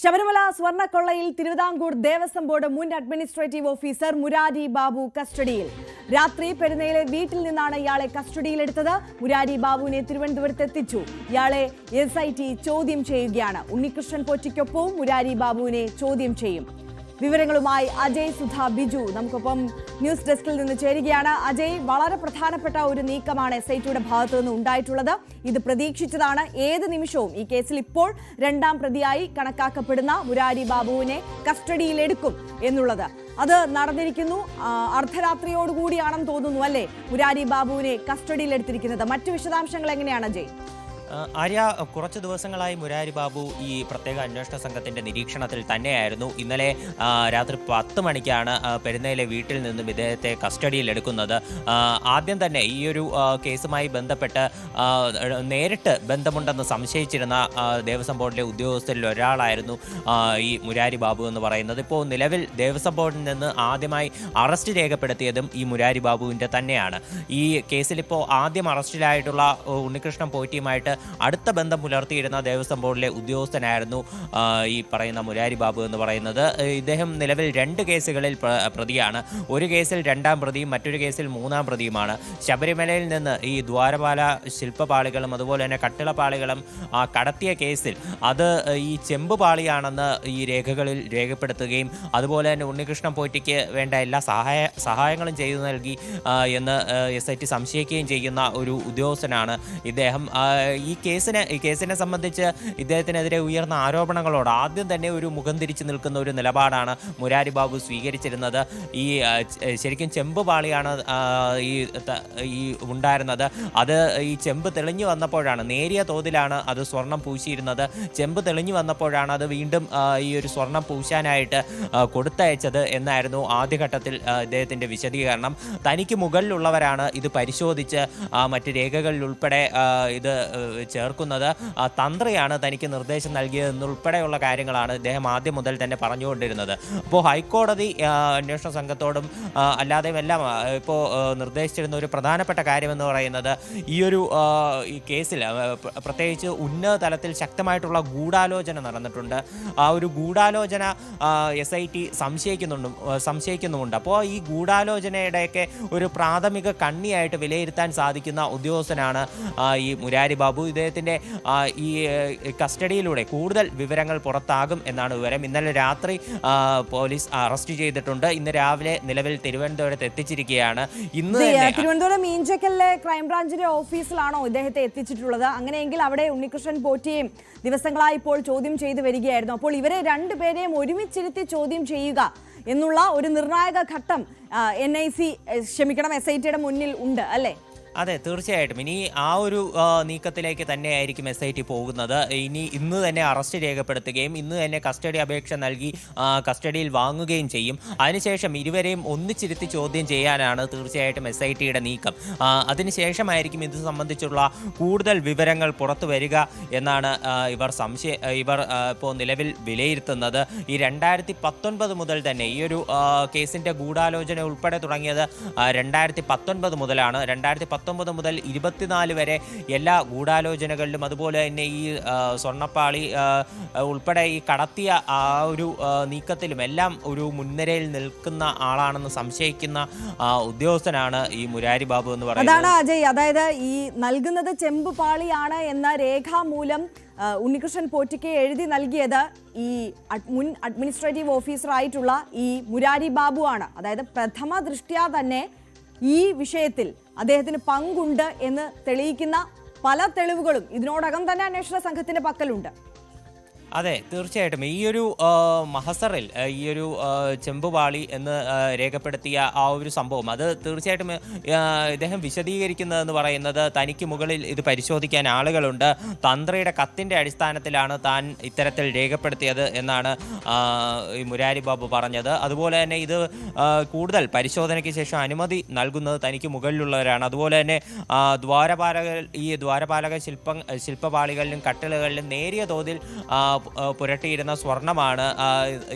ശബരിമല സ്വർണക്കൊള്ളയിൽ തിരുവിതാംകൂർ ദേവസ്വം ബോർഡ് മുൻ administrative officer Murari Babu കസ്റ്റഡിയിൽ. രാത്രി പെരുന്നയിലെ വീട്ടിൽ നിന്നാണ് ഇയാളെ കസ്റ്റഡിയിലെടുത്തത് മുരാരി ബാബുവിനെ തിരുവനന്തപുരത്ത് എത്തിച്ചു. ഇയാളെ എസ് ചോദ്യം ചെയ്യുകയാണ്. ഉണ്ണികൃഷ്ണൻ പോറ്റിക്കൊപ്പവും മുരാരി ബാബുവിനെ ചോദ്യം ചെയ്യും. വിവരങ്ങളുമായി അജയ് സുധ ബിജു. നമുക്കൊപ്പം ന്യൂസ് ഡെസ്കിൽ നിന്ന് ചേരുകയാണ്. അജയ് വളരെ പ്രധാനപ്പെട്ട ഒരു നീക്കമാണ് എസ് ഐ ടിയുടെ ഭാഗത്തു നിന്ന് ഉണ്ടായിട്ടുള്ളത്. ഇത് പ്രതീക്ഷിച്ചതാണ്. ഏത് നിമിഷവും ഈ കേസിൽ ഇപ്പോൾ രണ്ടാം പ്രതിയായി കണക്കാക്കപ്പെടുന്ന മുരാരി ബാബുവിനെ കസ്റ്റഡിയിലെടുക്കും എന്നുള്ളത്. അത് നടന്നിരിക്കുന്നു. അർദ്ധരാത്രിയോടുകൂടിയാണെന്ന് തോന്നുന്നു അല്ലേ? മുരാരി ബാബുവിനെ കസ്റ്റഡിയിലെടുത്തിരിക്കുന്നത്. മറ്റു വിശദാംശങ്ങൾ എങ്ങനെയാണ് അജയ്? ആര്യ കുറച്ച് ദിവസങ്ങളായി മുരാരി ബാബു ഈ പ്രത്യേക അന്വേഷണ സംഘത്തിന്റെ നിരീക്ഷണത്തിൽ തന്നെയായിരുന്നു. ഇന്നലെ രാത്രി പത്ത് മണിക്കാണ് പെരുന്നയിലെ വീട്ടിൽ നിന്നും ഇദ്ദേഹത്തെ കസ്റ്റഡിയിൽ എടുക്കുന്നത്. ആദ്യം തന്നെ ഈ ഒരു കേസുമായി ബന്ധപ്പെട്ട് നേരിട്ട് ബന്ധമുണ്ടെന്ന് സംശയിച്ചിരുന്ന ദേവസ്വം ബോർഡിലെ ഉദ്യോഗസ്ഥരിൽ ഒരാളായിരുന്നു ഈ മുരാരി ബാബു എന്ന് പറയുന്നത്. ഇപ്പോൾ നിലവിൽ ദേവസ്വം ബോർഡിൽ നിന്ന് ആദ്യമായി അറസ്റ്റ് രേഖപ്പെടുത്തിയതും ഈ മുരാരി ബാബുവിന്റെ തന്നെയാണ്. ഈ കേസിൽ ഇപ്പോൾ ആദ്യം അറസ്റ്റിലായിട്ടുള്ള ഉണ്ണികൃഷ്ണൻ പോറ്റിയുമായിട്ട് അടുത്ത ബന്ധം പുലർത്തിയിരുന്ന ദേവസ്വം ബോർഡിലെ ഉദ്യോഗസ്ഥനായിരുന്നു ഈ പറയുന്ന മുരാരി ബാബു എന്ന് പറയുന്നത്. ഇദ്ദേഹം നിലവിൽ രണ്ട് കേസുകളിൽ പ്രതിയാണ്. ഒരു കേസിൽ രണ്ടാം പ്രതിയും മറ്റൊരു കേസിൽ മൂന്നാം പ്രതിയുമാണ്. ശബരിമലയിൽ നിന്ന് ഈ ദ്വാരപാല ശില്പപാളികളും അതുപോലെ തന്നെ കട്ടിളപാളികളും ആ, കടത്തിയ കേസിൽ അത് ഈ ചെമ്പ് പാളിയാണെന്ന് ഈ രേഖകളിൽ രേഖപ്പെടുത്തുകയും അതുപോലെ തന്നെ ഉണ്ണികൃഷ്ണൻ പോറ്റിക്ക് വേണ്ട എല്ലാ സഹായ സഹായങ്ങളും ചെയ്തു നൽകി എന്ന് എസ് ഐ ടി സംശയിക്കുകയും ചെയ്യുന്ന ഒരു ഉദ്യോഗസ്ഥനാണ് ഇദ്ദേഹം. ആ, ഈ കേസിനെ ഈ കേസിനെ സംബന്ധിച്ച് ഇദ്ദേഹത്തിനെതിരെ ഉയർന്ന ആരോപണങ്ങളോട് ആദ്യം തന്നെ ഒരു മുഖം തിരിച്ചു നിൽക്കുന്ന ഒരു നിലപാടാണ് മുരാരി ബാബു സ്വീകരിച്ചിരുന്നത്. ഈ ശരിക്കും ചെമ്പ് പാളിയാണ് ഈ ഈ ഉണ്ടായിരുന്നത്. അത് ഈ ചെമ്പ് തെളിഞ്ഞു വന്നപ്പോഴാണ് നേരിയ തോതിലാണ് അത് സ്വർണം പൂശിയിരുന്നത്. ചെമ്പ് തെളിഞ്ഞു വന്നപ്പോഴാണ് അത് വീണ്ടും ഈ ഒരു സ്വർണം പൂശാനായിട്ട് കൊടുത്തയച്ചത് എന്നായിരുന്നു ആദ്യഘട്ടത്തിൽ ഇദ്ദേഹത്തിന്റെ വിശദീകരണം. തനിക്ക് മുകളിലുള്ളവരാണ് ഇത് പരിശോധിച്ച് മറ്റ് രേഖകളിൽ ഉൾപ്പെടെ ഇത് ചേർക്കുന്നത്. തന്ത്രയാണ് തനിക്ക് നിർദ്ദേശം നൽകിയതെന്നുൾപ്പെടെയുള്ള കാര്യങ്ങളാണ് ഇദ്ദേഹം ആദ്യം മുതൽ തന്നെ പറഞ്ഞുകൊണ്ടിരുന്നത്. അപ്പോൾ ഹൈക്കോടതി അന്വേഷണ സംഘത്തോടും അല്ലാതെയും എല്ലാം ഇപ്പോൾ നിർദ്ദേശിച്ചിരുന്ന ഒരു പ്രധാനപ്പെട്ട കാര്യമെന്ന് പറയുന്നത് ഈ ഒരു കേസിൽ പ്രത്യേകിച്ച് ഉന്നത തലത്തിൽ ശക്തമായിട്ടുള്ള ഗൂഢാലോചന നടന്നിട്ടുണ്ട്. ആ ഒരു ഗൂഢാലോചന എസ് ഐ ടി സംശയിക്കുന്നുണ്ട് സംശയിക്കുന്നുമുണ്ട്. അപ്പോൾ ഈ ഗൂഢാലോചനയുടെയൊക്കെ ഒരു പ്രാഥമിക കണ്ണിയായിട്ട് വിലയിരുത്താൻ സാധിക്കുന്ന ഉദ്യോഗസ്ഥനാണ് ഈ മുരാരി ബാബു ഇദ്ദേഹത്തിന്റെ ഈ കസ്റ്റഡിയിലൂടെ കൂടുതൽ വിവരങ്ങൾ പുറത്താകും എന്നാണ് വിവരം. ഇന്നലെ രാത്രി പോലീസ് അറസ്റ്റ് ചെയ്തിട്ടുണ്ട്. ഇന്ന് രാവിലെ നിലവിൽ തിരുവനന്തപുരത്ത് എത്തിച്ചിരിക്കുകയാണ്. ഇന്ന് തിരുവനന്തപുരം മീഞ്ചക്കലിലെ ക്രൈംബ്രാഞ്ചിന്റെ ഓഫീസിലാണോ ഇദ്ദേഹത്തെ എത്തിച്ചിട്ടുള്ളത്? അങ്ങനെയെങ്കിൽ അവിടെ ഉണ്ണികൃഷ്ണൻ പോറ്റിയും ദിവസങ്ങളായി ഇപ്പോൾ ചോദ്യം ചെയ്തു വരികയായിരുന്നു. അപ്പോൾ ഇവരെ രണ്ടുപേരെയും ഒരുമിച്ചിരുത്തി ചോദ്യം ചെയ്യുക എന്നുള്ള ഒരു നിർണായക ഘട്ടം എൻ ഐ സി ക്ഷമിക്കണം എസ് ഐ ടിയുടെ മുന്നിൽ ഉണ്ട് അല്ലേ? അതെ തീർച്ചയായിട്ടും. ഇനി ആ ഒരു നീക്കത്തിലേക്ക് തന്നെയായിരിക്കും എസ് ഐ ടി പോകുന്നത്. ഇനി ഇന്ന് തന്നെ അറസ്റ്റ് രേഖപ്പെടുത്തുകയും ഇന്ന് തന്നെ കസ്റ്റഡി അപേക്ഷ നൽകി കസ്റ്റഡിയിൽ വാങ്ങുകയും ചെയ്യും. അതിനുശേഷം ഇരുവരെയും ഒന്നിച്ചിരുത്തി ചോദ്യം ചെയ്യാനാണ് തീർച്ചയായിട്ടും എസ് ഐ ടിയുടെ നീക്കം. അതിനുശേഷമായിരിക്കും ഇത് സംബന്ധിച്ചുള്ള കൂടുതൽ വിവരങ്ങൾ പുറത്തു വരിക എന്നാണ് ഇവർ സംശയ ഇവർ ഇപ്പോൾ നിലവിൽ വിലയിരുത്തുന്നത്. ഈ രണ്ടായിരത്തി പത്തൊൻപത് മുതൽ തന്നെ ഈ ഒരു കേസിന്റെ ഗൂഢാലോചന ഉൾപ്പെടെ തുടങ്ങിയത് രണ്ടായിരത്തി പത്തൊൻപത് മുതലാണ്. രണ്ടായിരത്തി പത്തൊമ്പത് മുതൽ ഇരുപത്തിനാല് വരെ എല്ലാ ഗൂഢാലോചനകളിലും അതുപോലെ തന്നെ ഈ സ്വർണപ്പാളി ഉൾപ്പെടെ ഈ കടത്തിയ ആ ഒരു നീക്കത്തിലും എല്ലാം ഒരു മുൻനിരയിൽ നിൽക്കുന്ന ആളാണെന്ന് സംശയിക്കുന്ന ഉദ്യോഗസ്ഥനാണ് ഈ മുരാരി ബാബു എന്ന് പറയുന്നത്. അതാണ് അജയ്. അതായത് ഈ നൽകുന്നത് ചെമ്പ് പാളിയാണ് എന്ന രേഖാമൂലം ഉണ്ണികൃഷ്ണൻ പോറ്റിക്ക് എഴുതി നൽകിയത് ഈ മുൻ അഡ്മിനിസ്ട്രേറ്റീവ് ഓഫീസറായിട്ടുള്ള ഈ മുരാരി ബാബു ആണ്. അതായത് പ്രഥമ ദൃഷ്ട്യാ തന്നെ ഈ വിഷയത്തിൽ അദ്ദേഹത്തിന് പങ്കുണ്ട് എന്ന് തെളിയിക്കുന്ന പല തെളിവുകളും ഇതിനോടകം തന്നെ അന്വേഷണ സംഘത്തിന്റെ പക്കലുണ്ട്. അതെ തീർച്ചയായിട്ടും. ഈ ഒരു മഹസറിൽ ഈ ഒരു ചെമ്പുപാളി എന്ന് രേഖപ്പെടുത്തിയ ആ ഒരു സംഭവം അത് തീർച്ചയായിട്ടും ഇദ്ദേഹം വിശദീകരിക്കുന്നതെന്ന് പറയുന്നത് തനിക്ക് മുകളിൽ ഇത് പരിശോധിക്കാൻ ആളുകളുണ്ട്. തന്ത്രിയുടെ കത്തിന്റെ അടിസ്ഥാനത്തിലാണ് താൻ ഇത്തരത്തിൽ രേഖപ്പെടുത്തിയത് എന്നാണ് ഈ മുരാരി ബാബു പറഞ്ഞത്. അതുപോലെ തന്നെ ഇത് കൂടുതൽ പരിശോധനയ്ക്ക് ശേഷം അനുമതി നൽകുന്നത് തനിക്ക് മുകളിലുള്ളവരാണ്. അതുപോലെ തന്നെ ദ്വാരപാലക ഈ ദ്വാരപാലക ശില്പ ശില്പപാളികളിലും കട്ടിലുകളിലും നേരിയ തോതിൽ പുരട്ടിയിരുന്ന സ്വർണമാണ്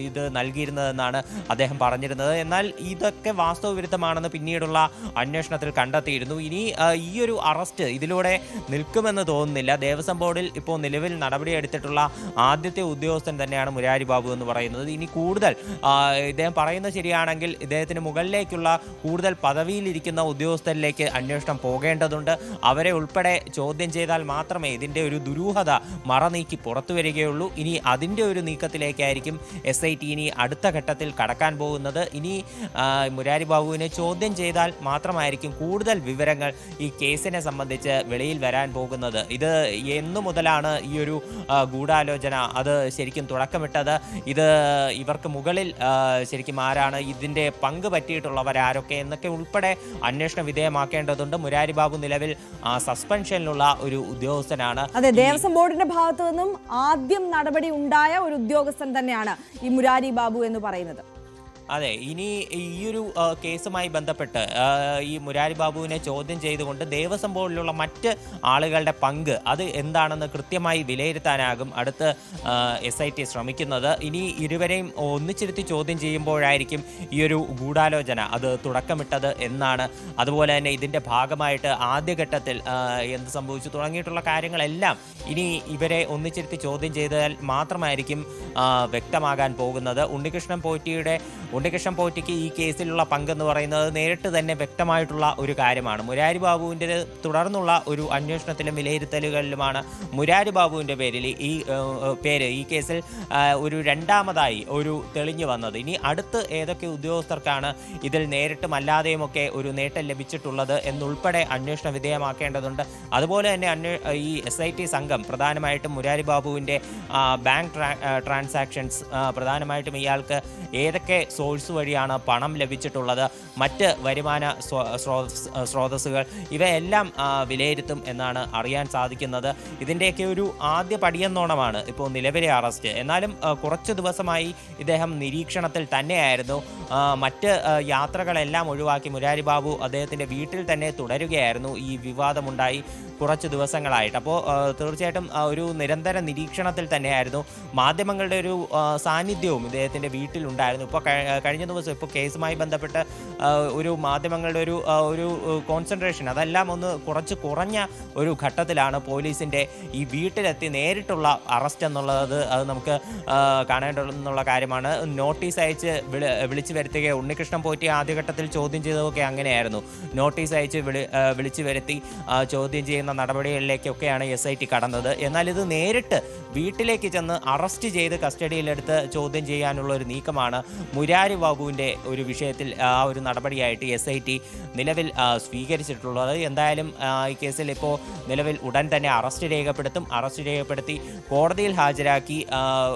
ഇത് നൽകിയിരുന്നതെന്നാണ് അദ്ദേഹം പറഞ്ഞിരുന്നത്. എന്നാൽ ഇതൊക്കെ വാസ്തവവിരുദ്ധമാണെന്ന് പിന്നീടുള്ള അന്വേഷണത്തിൽ കണ്ടെത്തിയിരുന്നു. ഇനി ഈ ഒരു അറസ്റ്റ് ഇതിലൂടെ നിൽക്കുമെന്ന് തോന്നുന്നില്ല. ദേവസ്വം ബോർഡിൽ ഇപ്പോൾ നിലവിൽ നടപടിയെടുത്തിട്ടുള്ള ആദ്യത്തെ ഉദ്യോഗസ്ഥൻ തന്നെയാണ് മുരാരി ബാബു എന്ന് പറയുന്നത്. ഇനി കൂടുതൽ ഇദ്ദേഹം പറയുന്നത് ശരിയാണെങ്കിൽ ഇദ്ദേഹത്തിന് മുകളിലേക്കുള്ള കൂടുതൽ പദവിയിലിരിക്കുന്ന ഉദ്യോഗസ്ഥരിലേക്ക് അന്വേഷണം പോകേണ്ടതുണ്ട്. അവരെ ഉൾപ്പെടെ ചോദ്യം ചെയ്താൽ മാത്രമേ ഇതിന്റെ ഒരു ദുരൂഹത മറ നീക്കി പുറത്തു വരികയുള്ളൂ. ഇനി അതിന്റെ ഒരു നീക്കത്തിലേക്കായിരിക്കും എസ് ഐ ടി ഇനി അടുത്ത ഘട്ടത്തിൽ കടക്കാൻ പോകുന്നത്. ഇനി മുരാരി ബാബുവിനെ ചോദ്യം ചെയ്താൽ മാത്രമായിരിക്കും കൂടുതൽ വിവരങ്ങൾ ഈ കേസിനെ സംബന്ധിച്ച് വെളിയിൽ വരാൻ പോകുന്നത്. ഇത് എന്നു മുതലാണ് ഈ ഒരു ഗൂഢാലോചന അത് ശരിക്കും തുടക്കമിട്ടത്. ഇത് ഇവർക്ക് മുകളിൽ ശരിക്കും ആരാണ് ഇതിന്റെ പങ്ക് പറ്റിയിട്ടുള്ളവരാരൊക്കെ എന്നൊക്കെ ഉൾപ്പെടെ അന്വേഷണ വിധേയമാക്കേണ്ടതുണ്ട്. മുരാരി ബാബു നിലവിൽ ആ, സസ്പെൻഷനിലുള്ള ഒരു ഉദ്യോഗസ്ഥനാണ്. അതെ ദേവസ്വം ബോർഡിന്റെ ഭാഗത്തു നിന്നും ആദ്യം നടപടി ഉണ്ടായ ഒരു ഉദ്യോഗസ്ഥൻ തന്നെയാണ് ഈ മുരാരി ബാബു എന്ന് പറയുന്നത്. അതെ ഇനി ഈ ഒരു കേസുമായി ബന്ധപ്പെട്ട് ഈ മുരാരി ബാബുവിനെ ചോദ്യം ചെയ്തുകൊണ്ട് ദേവസ്വം ബോർഡിലുള്ള മറ്റ് ആളുകളുടെ പങ്ക് അത് എന്താണെന്ന് കൃത്യമായി വിലയിരുത്താനാകും അടുത്ത് എസ് ഐ ടി ശ്രമിക്കുന്നത്. ഇനി ഇരുവരെയും ഒന്നിച്ചിരുത്തി ചോദ്യം ചെയ്യുമ്പോഴായിരിക്കും ഈ ഒരു ഗൂഢാലോചന അത് തുടക്കമിട്ടത് എന്നാണ്. അതുപോലെ തന്നെ ഇതിന്റെ ഭാഗമായിട്ട് ആദ്യഘട്ടത്തിൽ എന്ത് സംഭവിച്ചു തുടങ്ങിയിട്ടുള്ള കാര്യങ്ങളെല്ലാം ഇനി ഇവരെ ഒന്നിച്ചിരുത്തി ചോദ്യം ചെയ്താൽ മാത്രമായിരിക്കും വ്യക്തമാകാൻ പോകുന്നത്. ഉണ്ണികൃഷ്ണൻ പോറ്റിയുടെ ഉണ്ണികൃഷ്ണൻ പോറ്റിക്ക് ഈ കേസിലുള്ള പങ്കെന്ന് പറയുന്നത് നേരിട്ട് തന്നെ വ്യക്തമായിട്ടുള്ള ഒരു കാര്യമാണ്. മുരാരി ബാബുവിന്റെ തുടർന്നുള്ള ഒരു അന്വേഷണത്തിലും വിലയിരുത്തലുകളിലുമാണ് മുരാരി ബാബുവിന്റെ പേരിൽ ഈ പേര് ഈ കേസിൽ ഒരു രണ്ടാമതായി ഒരു തെളിഞ്ഞു വന്നത്. ഇനി അടുത്ത് ഏതൊക്കെ ഉദ്യോഗസ്ഥർക്കാണ് ഇതിൽ നേരിട്ടും അല്ലാതെയുമൊക്കെ ഒരു നേട്ടം ലഭിച്ചിട്ടുള്ളത് എന്നുൾപ്പെടെ അന്വേഷണ വിധേയമാക്കേണ്ടതുണ്ട്. അതുപോലെ തന്നെ അന്വേ ഈ എസ് ഐ ടി സംഘം പ്രധാനമായിട്ടും മുരാരി ബാബുവിന്റെ ബാങ്ക് ട്രാൻസാക്ഷൻസ് പ്രധാനമായിട്ടും ഇയാൾക്ക് ഏതൊക്കെ സോഴ്സ് വഴിയാണ് പണം ലഭിച്ചിട്ടുള്ളത്. മറ്റ് വരുമാന സ്രോതസ്സുകൾ ഇവയെല്ലാം വിലയിരുത്തും എന്നാണ് അറിയാൻ സാധിക്കുന്നത്. ഇതിന്റെയൊക്കെ ഒരു ആദ്യ പടിയെന്നോണമാണ് ഇപ്പോൾ നിലവിലെ അറസ്റ്റ്. എന്നാലും കുറച്ച് ദിവസമായി ഇദ്ദേഹം നിരീക്ഷണത്തിൽ തന്നെയായിരുന്നു. മറ്റ് യാത്രകളെല്ലാം ഒഴിവാക്കി മുരാരി ബാബു അദ്ദേഹത്തിന്റെ വീട്ടിൽ തന്നെ തുടരുകയായിരുന്നു ഈ വിവാദമുണ്ടായി കുറച്ച് ദിവസങ്ങളായിട്ട്. അപ്പോൾ തീർച്ചയായിട്ടും ഒരു നിരന്തര നിരീക്ഷണത്തിൽ തന്നെയായിരുന്നു. മാധ്യമങ്ങളുടെ ഒരു സാന്നിധ്യവും ഇദ്ദേഹത്തിന്റെ വീട്ടിലുണ്ടായിരുന്നു. ഇപ്പോൾ കഴിഞ്ഞ ദിവസം ഇപ്പോൾ കേസുമായി ബന്ധപ്പെട്ട് ഒരു മാധ്യമങ്ങളുടെ ഒരു ഒരു കോൺസെൻട്രേഷൻ അതെല്ലാം ഒന്ന് കുറച്ച് കുറഞ്ഞ ഒരു ഘട്ടത്തിലാണ് പോലീസിന്റെ ഈ വീട്ടിലെത്തി നേരിട്ടുള്ള അറസ്റ്റ് എന്നുള്ളത് അത് നമുക്ക് കാണേണ്ടതെന്നുള്ള കാര്യമാണ്. നോട്ടീസ് അയച്ച് വിളി വിളിച്ചു വരുത്തുകയോ ഉണ്ണികൃഷ്ണൻ പോറ്റി ആദ്യഘട്ടത്തിൽ ചോദ്യം ചെയ്തതൊക്കെ അങ്ങനെയായിരുന്നു. നോട്ടീസ് അയച്ച് വിളി വിളിച്ചു വരുത്തി ചോദ്യം ചെയ്യുന്ന നടപടികളിലേക്കൊക്കെയാണ് എസ് ഐ ടി കടന്നത്. എന്നാൽ ഇത് നേരിട്ട് വീട്ടിലേക്ക് ചെന്ന് അറസ്റ്റ് ചെയ്ത് കസ്റ്റഡിയിലെടുത്ത് ചോദ്യം ചെയ്യാനുള്ള ഒരു നീക്കമാണ് മുരാരി ബാബുവിന്റെ ഒരു വിഷയത്തിൽ ആ ഒരു നടപടിയായിട്ട് എസ് ഐ ടി നിലവിൽ സ്വീകരിച്ചിട്ടുള്ളത്. എന്തായാലും ഈ കേസിൽ ഇപ്പോൾ നിലവിൽ ഉടൻ തന്നെ അറസ്റ്റ് രേഖപ്പെടുത്തും. അറസ്റ്റ് രേഖപ്പെടുത്തി കോടതിയിൽ ഹാജരാക്കി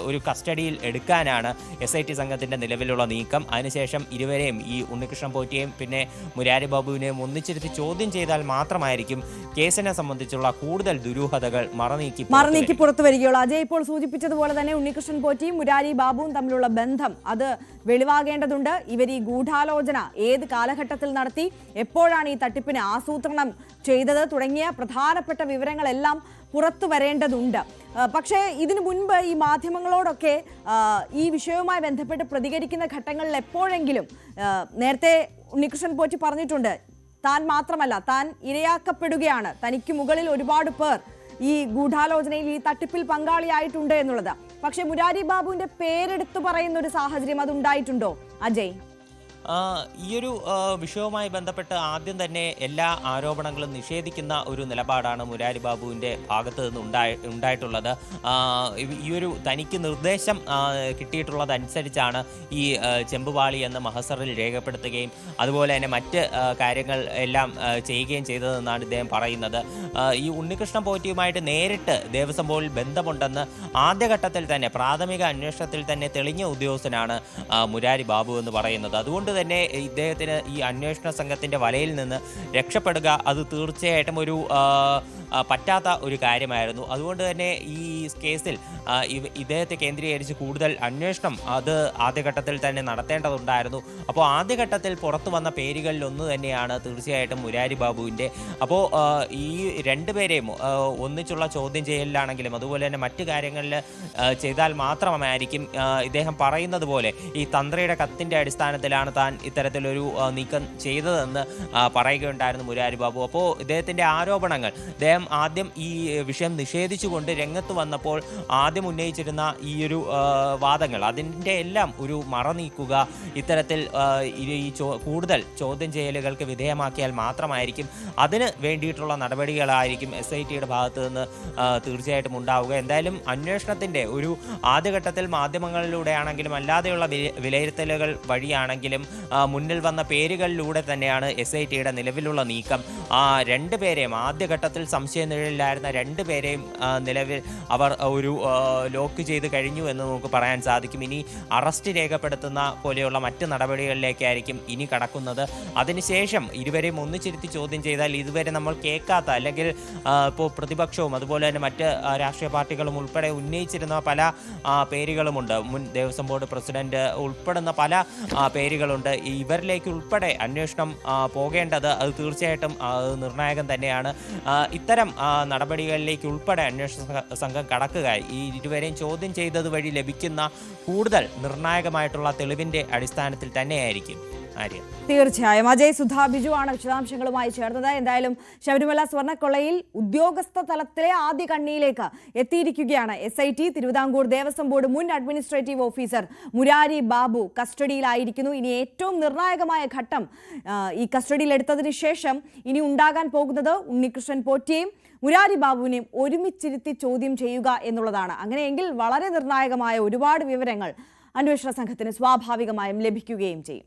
ഒരു കസ്റ്റഡിയിൽ എടുക്കാനാണ് എസ് ഐ ടി സംഘത്തിന്റെ നിലവിലുള്ള നീക്കം. അതിനുശേഷം ഇരുവരെയും ഈ ഉണ്ണികൃഷ്ണൻ പോറ്റിയെയും പിന്നെ മുരാരി ബാബുവിനെയും ഒന്നിച്ചിരുത്തി ചോദ്യം ചെയ്താൽ മാത്രമായിരിക്കും കേസിനെ സംബന്ധിച്ചുള്ള കൂടുതൽ ദുരൂഹതകൾ മറനീക്കി മറനീക്കി പുറത്തു വരികയുള്ളൂ. അജയ് ഇപ്പോൾ സൂചിപ്പിച്ചതുപോലെ തന്നെ ഉണ്ണികൃഷ്ണൻ പോറ്റിയും മുരാരി ബാബുവും തമ്മിലുള്ള ബന്ധം അത് വെളിവാകേണ്ടതുണ്ട്. ഇവർ ഈ ഗൂഢാലോചന ഏത് കാലഘട്ടത്തിൽ നടത്തി എപ്പോഴാണ് ഈ തട്ടിപ്പിന് ആസൂത്രണം ചെയ്തത് തുടങ്ങിയ പ്രധാനപ്പെട്ട വിവരങ്ങളെല്ലാം പുറത്തു വരേണ്ടതുണ്ട്. പക്ഷേ ഇതിനു മുൻപ് ഈ മാധ്യമങ്ങളോടൊക്കെ ഈ വിഷയവുമായി ബന്ധപ്പെട്ട് പ്രതികരിക്കുന്ന ഘട്ടങ്ങളിൽ എപ്പോഴെങ്കിലും നേരത്തെ ഉണ്ണികൃഷ്ണൻ പോറ്റി പറഞ്ഞിട്ടുണ്ട് താൻ മാത്രമല്ല താൻ ഇരയാക്കപ്പെടുകയാണ്. തനിക്ക് മുകളിൽ ഒരുപാട് പേർ ഈ ഗൂഢാലോചനയിൽ ഈ തട്ടിപ്പിൽ പങ്കാളിയായിട്ടുണ്ട് എന്നുള്ളത്. പക്ഷെ മുരാരി ബാബുവിന്റെ പേരെടുത്തു പറയുന്ന ഒരു സാഹചര്യം അതുണ്ടായിട്ടുണ്ടോ? അജയ്. ആ, ഈ ഒരു വിഷയവുമായി ബന്ധപ്പെട്ട് ആദ്യം തന്നെ എല്ലാ ആരോപണങ്ങളും നിഷേധിക്കുന്ന ഒരു നിലപാടാണ് മുരാരി ബാബുവിന്റെ ഭാഗത്ത് നിന്ന് ഉണ്ടായി ഉണ്ടായിട്ടുള്ളത്. ഈയൊരു തനിക്ക് നിർദ്ദേശം കിട്ടിയിട്ടുള്ളതനുസരിച്ചാണ് ഈ ചെമ്പുപാളി എന്ന മഹസറിൽ രേഖപ്പെടുത്തുകയും അതുപോലെ തന്നെ മറ്റ് കാര്യങ്ങൾ എല്ലാം ചെയ്യുകയും ചെയ്തതെന്നാണ് ഇദ്ദേഹം പറയുന്നത്. ഈ ഉണ്ണികൃഷ്ണൻ പോറ്റിയുമായിട്ട് നേരിട്ട് ദേവസ്വം ബോർഡിൽ ബന്ധമുണ്ടെന്ന് ആദ്യഘട്ടത്തിൽ തന്നെ പ്രാഥമിക അന്വേഷണത്തിൽ തന്നെ തെളിഞ്ഞ ഉദ്യോഗസ്ഥനാണ് മുരാരി ബാബു എന്ന് പറയുന്നത്. അതുകൊണ്ട് തന്നെ ഇദ്ദേഹത്തിന് ഈ അന്വേഷണ സംഘത്തിന്റെ വലയിൽ നിന്ന് രക്ഷപ്പെടുക അത് തീർച്ചയായിട്ടും ഒരു പറ്റാത്ത ഒരു കാര്യമായിരുന്നു. അതുകൊണ്ട് തന്നെ ഈ കേസിൽ ഇദ്ദേഹത്തെ കേന്ദ്രീകരിച്ച് കൂടുതൽ അന്വേഷണം അത് ആദ്യഘട്ടത്തിൽ തന്നെ നടത്തേണ്ടതുണ്ടായിരുന്നു. അപ്പോൾ ആദ്യഘട്ടത്തിൽ പുറത്തു വന്ന പേരുകളിൽ ഒന്ന് തന്നെയാണ് തീർച്ചയായിട്ടും മുരാരി ബാബുവിന്റെ. അപ്പോൾ ഈ രണ്ടുപേരെയും ഒന്നിച്ചുള്ള ചോദ്യം ചെയ്യലിലാണെങ്കിലും അതുപോലെ തന്നെ മറ്റു കാര്യങ്ങളിൽ ചെയ്താൽ മാത്രമായിരിക്കും ഇദ്ദേഹം പറയുന്നത് പോലെ ഈ തന്ത്രിയുടെ കത്തിന്റെ അടിസ്ഥാനത്തിലാണ് താൻ ഇത്തരത്തിലൊരു നീക്കം ചെയ്തതെന്ന് പറയുകയുണ്ടായിരുന്നു മുരാരി ബാബു അപ്പോൾ ഇദ്ദേഹത്തിന്റെ ആരോപണങ്ങൾ അദ്ദേഹം ആദ്യം ഈ വിഷയം നിഷേധിച്ചുകൊണ്ട് രംഗത്ത് വന്നപ്പോൾ ആദ്യം ഉന്നയിച്ചിരുന്ന ഈ ഒരു വാദങ്ങൾ അതിന്റെ എല്ലാം ഒരു മറ നീക്കുക ഇത്തരത്തിൽ ഈ കൂടുതൽ ചോദ്യം ചെയ്യലുകൾക്ക് വിധേയമാക്കിയാൽ മാത്രമായിരിക്കും അതിന് വേണ്ടിയിട്ടുള്ള നടപടികളായിരിക്കും എസ് ഐ ടിയുടെ ഭാഗത്ത് നിന്ന് തീർച്ചയായിട്ടും ഉണ്ടാവുക. എന്തായാലും അന്വേഷണത്തിന്റെ ഒരു ആദ്യഘട്ടത്തിൽ മാധ്യമങ്ങളിലൂടെയാണെങ്കിലും അല്ലാതെയുള്ള വിലയിരുത്തലുകൾ വഴിയാണെങ്കിലും മുന്നിൽ വന്ന പേരുകളിലൂടെ തന്നെയാണ് എസ് ഐ ടിയുടെ നിലവിലുള്ള നീക്കം. ആ രണ്ട് പേരെയും ആദ്യഘട്ടത്തിൽ സംശയനിഴലിലായിരുന്ന രണ്ട് പേരെയും ആ, നിലവിൽ അവർ ഒരു ലോക്ക് ചെയ്ത് കഴിഞ്ഞു എന്ന് നമുക്ക് പറയാൻ സാധിക്കും. ഇനി അറസ്റ്റ് രേഖപ്പെടുത്തുന്ന പോലെയുള്ള മറ്റ് നടപടികളിലേക്കായിരിക്കും ഇനി കടക്കുന്നത്. അതിനുശേഷം ഇരുവരെയും ഒന്നിച്ചിരുത്തി ചോദ്യം ചെയ്താൽ ഇതുവരെ നമ്മൾ കേൾക്കാത്ത അല്ലെങ്കിൽ ഇപ്പോൾ പ്രതിപക്ഷവും അതുപോലെ തന്നെ മറ്റ് രാഷ്ട്രീയ പാർട്ടികളും ഉൾപ്പെടെ ഉന്നയിച്ചിരുന്ന പല പേരുകളുമുണ്ട്. മുൻ ദേവസ്വം ബോർഡ് പ്രസിഡന്റ് ഉൾപ്പെടുന്ന പല ആ, പേരുകളുണ്ട് ഇവരിലേക്ക് ഉൾപ്പെടെ അന്വേഷണം പോകേണ്ടത് അത് തീർച്ചയായിട്ടും നിർണായകം തന്നെയാണ്. ഇത്തരം നടപടികളിലേക്ക് ഉൾപ്പെടെ അന്വേഷണ സംഘ- കടക്കുക ഈ ഇരുവരെയും ചോദ്യം ചെയ്തത് വഴി ലഭിക്കുന്ന കൂടുതൽ നിർണായകമായിട്ടുള്ള തെളിവിന്റെ അടിസ്ഥാനത്തിൽ തന്നെയായിരിക്കും. ആര്യ തീർച്ചയായും. അജയ് സുധാ ബിജു ആണ് വിശദാംശങ്ങളുമായി ചേർന്നത്. എന്തായാലും ശബരിമല സ്വർണക്കൊള്ളയിൽ ഉദ്യോഗസ്ഥ തലത്തിലെ ആദ്യ കണ്ണിയിലേക്ക് എത്തിയിരിക്കുകയാണ് S I T Thiruvithamkoor Devaswom board മുൻ അഡ്മിനിസ്ട്രേറ്റീവ് ഓഫീസർ മുരാരി ബാബു കസ്റ്റഡിയിലായിരിക്കുന്നു. ഇനി ഏറ്റവും നിർണായകമായ ഘട്ടം ഈ കസ്റ്റഡിയിലെടുത്തതിന് ശേഷം ഇനി ഉണ്ടാകാൻ പോകുന്നത് ഉണ്ണികൃഷ്ണൻ പോറ്റിയെയും മുരാരി ബാബുവിനെയും ഒരുമിച്ചിരുത്തി ചോദ്യം ചെയ്യുക എന്നുള്ളതാണ്. അങ്ങനെയെങ്കിൽ വളരെ നിർണായകമായ ഒരുപാട് വിവരങ്ങൾ അന്വേഷണ സംഘത്തിന് സ്വാഭാവികമായും ലഭിക്കുകയും ചെയ്യും.